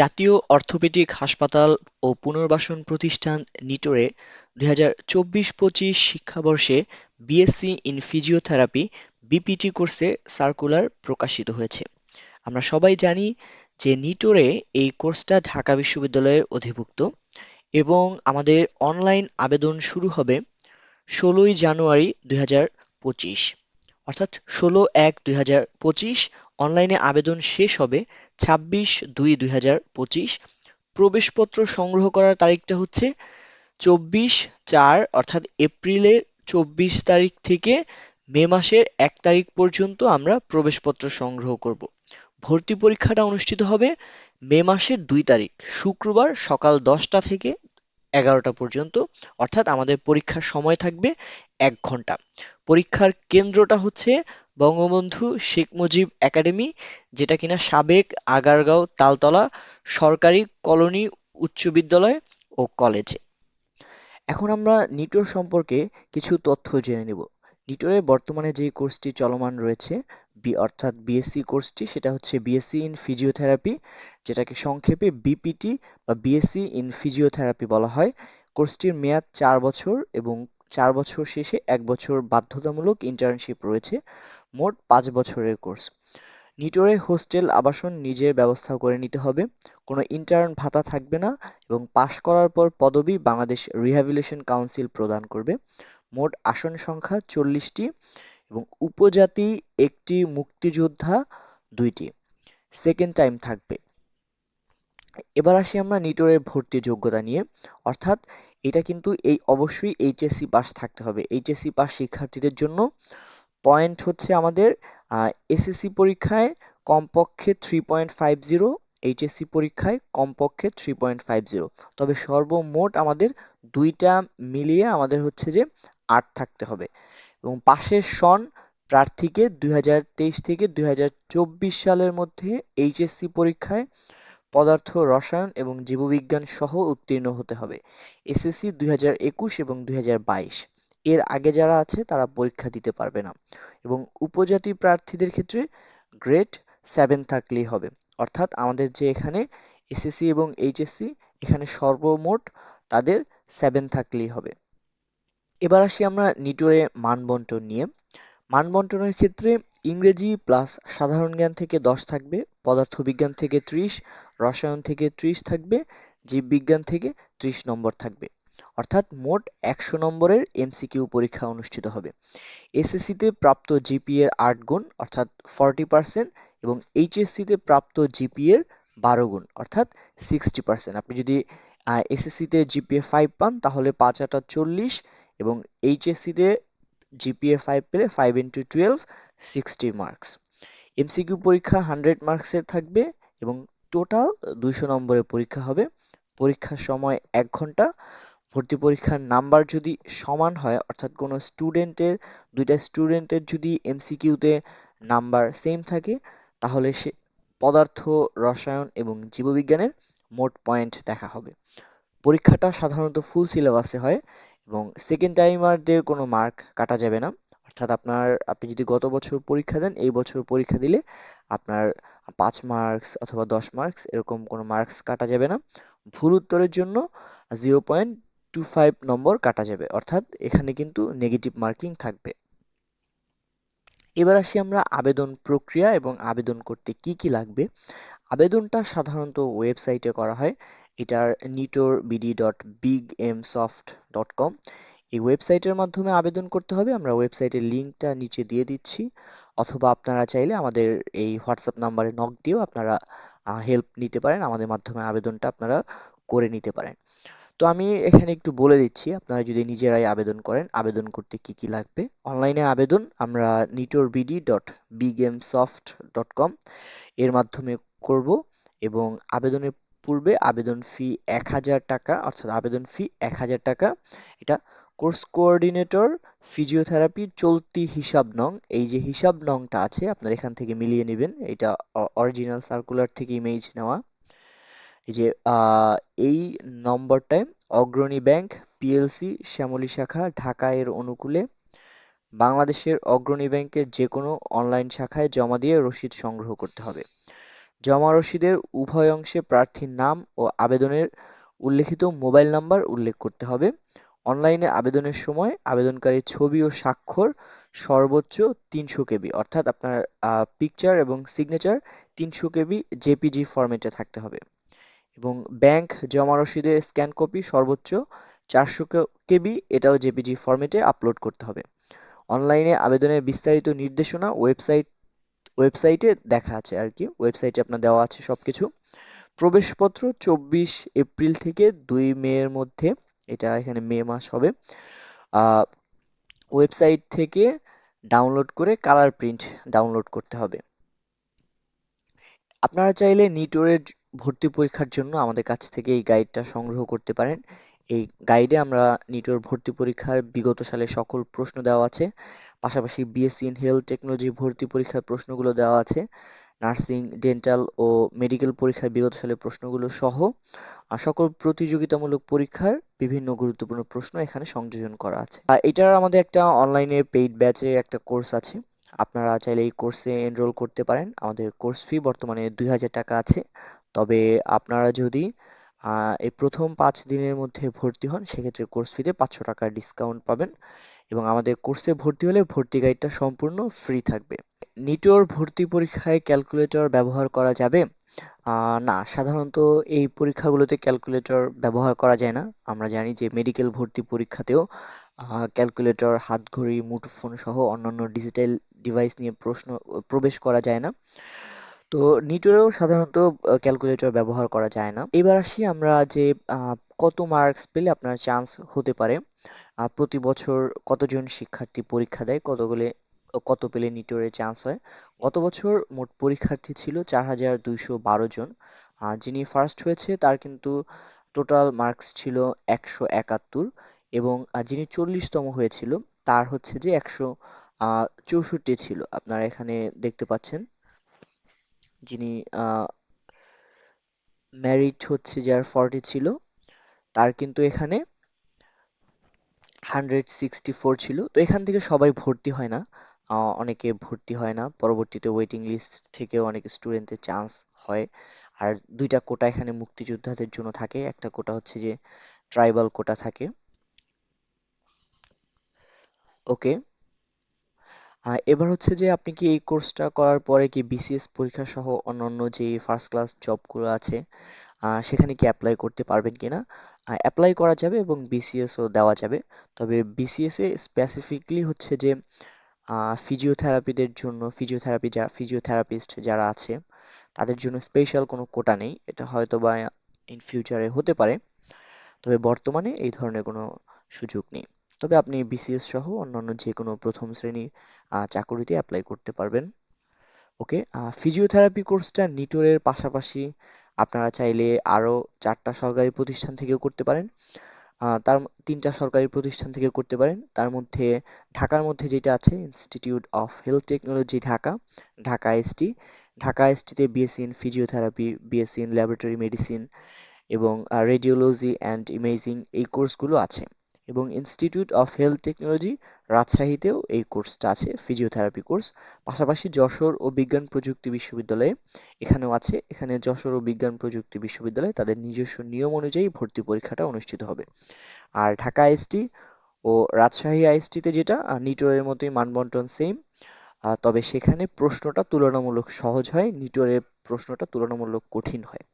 জাতীয় অর্থোপেডিক হাসপাতাল ও পুনর্বাসন প্রতিষ্ঠান নিটোরে দুই হাজার শিক্ষাবর্ষে বিএসসি ইন ফিজিওথেরাপি বিপিটি কোর্সে সার্কুলার প্রকাশিত হয়েছে। আমরা সবাই জানি যে নিটোরে এই কোর্সটা ঢাকা বিশ্ববিদ্যালয়ের অধিভুক্ত এবং আমাদের অনলাইন আবেদন শুরু হবে ষোলোই জানুয়ারি দুই হাজার পঁচিশ। অর্থাৎ ষোলো এক দুই অনলাইনে আবেদন শেষ হবে ছাব্বিশ দুই দুই হাজার পঁচিশ। প্রবেশপত্র সংগ্রহ করার তারিখটা হচ্ছে চব্বিশ চার, অর্থাৎ এপ্রিলের চব্বিশ তারিখ থেকে মে মাসের এক তারিখ পর্যন্ত আমরা প্রবেশপত্র সংগ্রহ করব। ভর্তি পরীক্ষাটা অনুষ্ঠিত হবে মে মাসের দুই তারিখ, শুক্রবার সকাল দশটা থেকে এগারোটা পর্যন্ত, অর্থাৎ আমাদের পরীক্ষার সময় থাকবে এক ঘণ্টা। পরীক্ষার কেন্দ্রটা হচ্ছে বঙ্গবন্ধু শেখ মুজিব একাডেমি, যেটা কিনা সাবেক আগারগাঁও তালতলা সরকারি কলোনি উচ্চ বিদ্যালয় ও কলেজে। এখন আমরা নিটোর সম্পর্কে কিছু তথ্য জেনে নেব। নিটোরে বর্তমানে যে কোর্সটি চলমান রয়েছে, বি অর্থাৎ বিএসসি কোর্সটি, সেটা হচ্ছে বিএসসি ইন ফিজিওথেরাপি যেটাকে সংক্ষেপে বিপিটি বা বিএসসি ইন ফিজিওথেরাপি বলা হয়। কোর্সটির মেয়াদ চার বছর এবং চার বছর শেষে এক বছর বাধ্যতামূলক ইন্টার্নশিপ রয়েছে, মোট পাঁচ বছরের কোর্স নিটোরে হোস্টেল আবাসন নিজের ব্যবস্থা করে নিতে হবে। কোনো ইন্টার্ন ভাতা থাকবে না এবং পাশ করার পর পদবি বাংলাদেশ রিহ্যাবিলিটেশন কাউন্সিল প্রদান করবে। মোট আসন সংখ্যা চল্লিশটি এবং উপজাতি একটি মুক্তিযোদ্ধা দুইটি। সেকেন্ড টাইম থাকবে। এবার আসি আমরা নিটোরের ভর্তি যোগ্যতা নিয়ে। অর্থাৎ এটা কিন্তু এই অবশ্যই এইচএসসি পাস থাকতে হবে। এইচএসসি পাস শিক্ষার্থীদের জন্য পয়েন্ট হচ্ছে আমাদের এসএসসি পরীক্ষায় কমপক্ষে three point five zero HSC পরীক্ষায় কমপক্ষে থ্রি পয়েন্ট ফাইভ জিরো তবে সর্বমোট আমাদের দুইটা মিলিয়ে আমাদের হচ্ছে যে আট থাকতে হবে। এবং পাশের সন প্রার্থীকে দুই হাজার তেইশ থেকে দুই হাজার চব্বিশ সালের মধ্যে এইচএসসি পরীক্ষায় পদার্থ, রসায়ন এবং জীববিজ্ঞান সহ উত্তীর্ণ হতে হবে। এসএসসি দুই হাজার একুশ এবং দুই হাজার বাইশ। এর আগে যারা আছে, তারা পরীক্ষা দিতে পারবে না। এবং উপজাতি প্রার্থীদের ক্ষেত্রে গ্রেড সেভেন থাকলেই হবে। অর্থাৎ আমাদের যে এখানে এসএসসি এবং এইচএসসি, এখানে সর্বমোট তাদের সেভেন থাকলেই হবে। এবার আসি আমরা নিটোরে মানবন্টন নিয়ে। মানবন্টনের ক্ষেত্রে ইংরেজি প্লাস সাধারণ জ্ঞান থেকে দশ থাকবে, পদার্থবিজ্ঞান থেকে ত্রিশ, রসায়ন থেকে ত্রিশ থাকবে, জীববিজ্ঞান থেকে ত্রিশ নম্বর থাকবে। অর্থাৎ মোট একশো নম্বরের এমসিকিউ পরীক্ষা অনুষ্ঠিত হবে। এসএসসিতে প্রাপ্ত জিপিএর আট গুণ, অর্থাৎ ফর্টি পার্সেন্ট এবং এইচএসসিতে প্রাপ্ত জিপিএর বারো গুণ, অর্থাৎ সিক্সটি পার্সেন্ট আপনি যদি এসএসসিতে জিপিএ ফাইভ পান, তাহলে পাঁচ আটা চল্লিশ, এবং এইচএসসিতে জিপিএ ফাইভ পেলে five into twelve sixty marks MCQ পরীক্ষা হান্ড্রেড মার্কসের থাকবে এবং টোটাল দুইশো নম্বরের পরীক্ষা হবে। পরীক্ষার সময় এক ঘণ্টা। ভর্তি পরীক্ষার নাম্বার যদি সমান হয়, অর্থাৎ কোনো স্টুডেন্টের দুইটা স্টুডেন্টের যদি এমসিকিউতে নাম্বার সেম থাকে, তাহলে সে পদার্থ, রসায়ন এবং জীববিজ্ঞানের মোট পয়েন্ট দেখা হবে। পরীক্ষাটা সাধারণত ফুল সিলেবাসে হয়। এবং সেকেন্ড টাইমারদের কোনো মার্ক কাটা যাবে না। অর্থাৎ আপনার, আপনি যদি গত বছর পরীক্ষা দেন, এই বছর পরীক্ষা দিলে আপনার পাঁচ মার্কস অথবা দশ মার্কস এরকম কোনো মার্কস কাটা যাবে না। ভুল উত্তরের জন্য জিরো পয়েন্ট টু ফাইভ নম্বর কাটা যাবে। অর্থাৎ এখানে কিন্তু নেগেটিভ মার্কিং থাকবে। এবার আসি আমরা আবেদন প্রক্রিয়া এবং আবেদন করতে কি কি লাগবে। আবেদনটা সাধারণত ওয়েবসাইটে করা হয়। এটার NITOR BD dot big M soft dot com এই ওয়েবসাইটের মাধ্যমে আবেদন করতে হবে, আমরা ওয়েবসাইটের লিঙ্কটা নিচে দিয়ে দিচ্ছি। অথবা আপনারা চাইলে আমাদের এই হোয়াটসঅ্যাপ নাম্বারে নক দিয়েও আপনারা হেল্প নিতে পারেন। আমাদের মাধ্যমে আবেদনটা আপনারা করে নিতে পারেন। তো আমি এখানে একটু বলে দিচ্ছি, আপনারা যদি নিজেরাই আবেদন করেন, আবেদন করতে কি কি লাগবে? অনলাইনে আবেদন, আমরা NITOR BD dot big M soft dot com এর মাধ্যমে করব এবং আবেদনের পূর্বে আবেদন ফি এক হাজার টাকা, অর্থাৎ আবেদন ফি এক হাজার টাকা। এটা কোর্স কোঅর্ডিনেটর ফিজিওথেরাপি চলতি হিসাব নং, এই যে হিসাব নংটা আছে, আপনার এখান থেকে মিলিয়ে নেবেন। এটা অরিজিনাল সার্কুলার থেকে ইমেজ নেওয়া। এই যে এই নম্বরটায় অগ্রণী ব্যাংক পিএলসি শ্যামলী শাখা, ঢাকা এর অনুকূলে। বাংলাদেশের অগ্রণী ব্যাংকের যে কোনো অনলাইন শাখায় জমা দিয়ে রসিদ সংগ্রহ করতে হবে। জমা রসিদের উভয় অংশে প্রার্থীর নাম ও আবেদনের উল্লেখিত মোবাইল নাম্বার উল্লেখ করতে হবে। অনলাইনে আবেদনের সময় আবেদনকারীর ছবি ও স্বাক্ষর সর্বোচ্চ তিনশো কেবি, অর্থাৎ আপনার পিকচার এবং সিগনেচার তিনশো কেবি জেপিজি ফরম্যাটে থাকতে হবে। এবং ব্যাংক জমা রসিদের স্ক্যান কপি সর্বোচ্চ চারশো কেবি, এটাও জেপিজি ফরম্যাটে আপলোড করতে হবে। অনলাইনে আবেদনের বিস্তারিত নির্দেশনা ওয়েবসাইট ওয়েবসাইটে দেখা আছে আর কি। ওয়েবসাইটে আপনার দেওয়া আছে সবকিছু। প্রবেশপত্র চব্বিশ এপ্রিল থেকে দুই মে এর মধ্যে, এটা এখানে মে মাস হবে। ওয়েবসাইট থেকে ডাউনলোড করে কালার প্রিন্ট ডাউনলোড করতে হবে। আপনারা চাইলে নিটোরের ভর্তি পরীক্ষার জন্য আমাদের কাছ থেকে এই গাইডটা সংগ্রহ করতে পারেন। এই গাইডে আমরা নিটোর ভর্তি পরীক্ষার বিগত সালে সকল প্রশ্ন দেওয়া আছে। পাশাপাশি বিএসসি ইন হেলথ টেকনোলজি ভর্তি পরীক্ষার প্রশ্নগুলো দেওয়া আছে। নার্সিং ডেন্টাল ও মেডিকেল পরীক্ষার বিগত সালের প্রশ্নগুলো সহ সকল প্রতিযোগিতামূলক পরীক্ষার বিভিন্ন গুরুত্বপূর্ণ প্রশ্ন এখানে সংযোজন করা আছে। এটার আমাদের একটা অনলাইনে পেইড ব্যাচের একটা কোর্স আছে। আপনারা চাইলে এই কোর্সে এনরোল করতে পারেন। আমাদের কোর্স ফি বর্তমানে দুই হাজার টাকা আছে। তবে আপনারা যদি এই প্রথম পাঁচ দিনের মধ্যে ভর্তি হন, সেক্ষেত্রে কোর্স ফিতে পাঁচশো টাকার ডিসকাউন্ট পাবেন এবং আমাদের কোর্সে ভর্তি হলে ভর্তি গাইডটা সম্পূর্ণ ফ্রি থাকবে। নিটোর ভর্তি পরীক্ষায় ক্যালকুলেটর ব্যবহার করা যাবে? না, সাধারণত এই পরীক্ষাগুলোতে ক্যালকুলেটর ব্যবহার করা যায় না। আমরা জানি যে মেডিকেল ভর্তি পরীক্ষাতেও ক্যালকুলেটর হাতঘড়ি মুঠোফোন সহ অন্যান্য ডিজিটাল ডিভাইস নিয়ে প্রশ্ন, প্রবেশ করা যায় না। তো নিটোরেও সাধারণত ক্যালকুলেটর ব্যবহার করা যায় না। এবার আসি আমরা যে কত মার্কস পেলে আপনার চান্স হতে পারে। প্রতি বছর কতজন শিক্ষার্থী পরীক্ষা দেয়, কতগুলো, কত পেলে নিটোরে চান্স হয়। গত বছর মোট পরীক্ষার্থী ছিল চার হাজার দুইশো বারো জন। যিনি ফার্স্ট হয়েছে তার কিন্তু টোটাল মার্কস ছিল একশো একাত্তর এবং যিনি চল্লিশতম হয়েছিল তার হচ্ছে যে একশো চৌষট্টি ছিল। আপনারা এখানে দেখতে পাচ্ছেন। যিনি ম্যারিট হচ্ছে যার ফর্টি ছিল, তার কিন্তু এখানে হান্ড্রেড সিক্সটি ফোর ছিল। তো এখান থেকে সবাই ভর্তি হয় না অনেকে ভর্তি হয় না। পরবর্তীতে ওয়েটিং লিস্ট থেকেও অনেক স্টুডেন্টের চান্স হয়। আর দুইটা কোটা এখানে মুক্তিযোদ্ধাদের জন্য থাকে। একটা কোটা হচ্ছে যে ট্রাইবাল কোটা থাকে। ওকে এবার হচ্ছে যে আপনি কি এই কোর্সটা করার পরে কি বিসিএস পরীক্ষা সহ অন্যান্য যে ফার্স্ট ক্লাস জবগুলো আছে সেখানে কি অ্যাপ্লাই করতে পারবেন কিনা? অ্যাপ্লাই করা যাবে এবং বিসিএসও দেওয়া যাবে। তবে বিসিএস স্পেসিফিকলি হচ্ছে যে ফিজিওথেরাপিদের জন্য ফিজিওথেরাপি যা ফিজিওথেরাপিস্ট যারা আছে, তাদের জন্য স্পেশাল কোনো কোটা নেই। এটা হয়তো বা ইন ফিউচারে হতে পারে। তবে বর্তমানে এই ধরনের কোনো সুযোগ নেই। তবে আপনি বিসিএস সহ অন্যান্য যে কোনো প্রথম শ্রেণি চাকুরিতে অ্যাপ্লাই করতে পারবেন। ওকে ফিজিওথেরাপি কোর্সটা নিটোরের পাশাপাশি আপনারা চাইলে আরও চারটা সরকারি প্রতিষ্ঠান থেকেও করতে পারেন। তার তিনটা সরকারি প্রতিষ্ঠান থেকে করতে পারেন। তার মধ্যে ঢাকার মধ্যে যেটা আছে institute of health technology Dhaka Dhaka ST Dhaka এসটিতে BSc in physiotherapy BSc in laboratory medicine এবং রেডিওলজি অ্যান্ড ইমেজিং এই কোর্সগুলো আছে। এবং ইনস্টিটিউট অফ হেলথ টেকনোলজি রাজশাহীতেও এই কোর্সটা আছে ফিজিওথেরাপি কোর্স পাশাপাশি যশোর ও বিজ্ঞান প্রযুক্তি বিশ্ববিদ্যালয়ে এখানেও আছে। এখানে যশোর ও বিজ্ঞান প্রযুক্তি বিশ্ববিদ্যালয়ে তাদের নিজস্ব নিয়ম অনুযায়ী ভর্তি পরীক্ষাটা অনুষ্ঠিত হবে। আর ঢাকা আইএসটি ও রাজশাহী আইএসটিতে যেটা নিটোরের মতোই মানবন্টন সেম তবে সেখানে প্রশ্নটা তুলনামূলক সহজ হয়, নিটোরের প্রশ্নটা তুলনামূলক কঠিন হয়।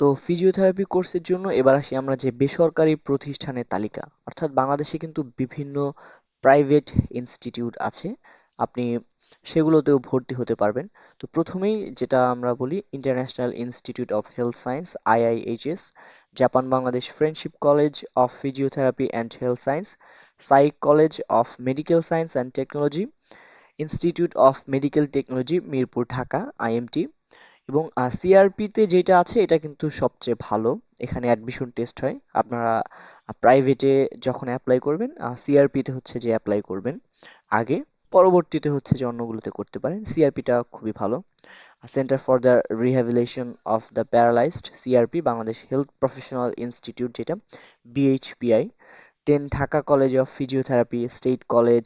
তো ফিজিওথেরাপি কোর্সের জন্য এবার আসি আমরা যে বেসরকারি প্রতিষ্ঠানের তালিকা। অর্থাৎ বাংলাদেশে কিন্তু বিভিন্ন প্রাইভেট ইনস্টিটিউট আছে। আপনি সেগুলোতেও ভর্তি হতে পারবেন। তো প্রথমেই যেটা আমরা বলি international institute of health science IIHS Japan Bangladesh friendship college of physiotherapy and health science SAIC college of medical science and technology institute of medical technology Mirpur Dhaka IMT এবং সিআরপিতে যেটা আছে, এটা কিন্তু সবচেয়ে ভালো। এখানে অ্যাডমিশন টেস্ট হয়। আপনারা প্রাইভেটে যখন অ্যাপ্লাই করবেন সিআরপিতে হচ্ছে যে অ্যাপ্লাই করবেন। আগে, পরবর্তীতে হচ্ছে যে অন্যগুলোতে করতে পারেন। সিআরপিটা খুবই ভালো। Centre for the rehabilitation of the paralysed CRP Bangladesh health professional institute যেটা BHPI then Dhaka college of physiotherapy state college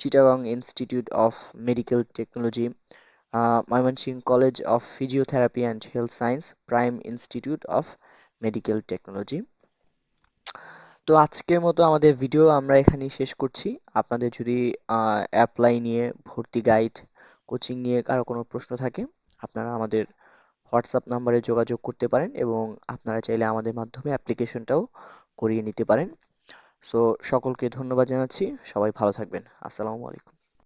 Chittagong institute of medical technology Mymensingh college of physiotherapy and health science prime institute of medical technology তো আজকের মতো আমাদের video আমরা এখানেই শেষ করছি। আপনাদের যদি অ্যাপ্লাই নিয়ে, ভর্তি গাইড কোচিং নিয়ে কারও কোনো প্রশ্ন থাকে, আপনারা আমাদের হোয়াটসঅ্যাপ নাম্বারে যোগাযোগ করতে পারেন এবং আপনারা চাইলে আমাদের মাধ্যমে অ্যাপ্লিকেশনটাও করিয়ে নিতে পারেন। সো সকলকে ধন্যবাদ জানাচ্ছি। সবাই ভালো থাকবেন। আসসালামু আলাইকুম।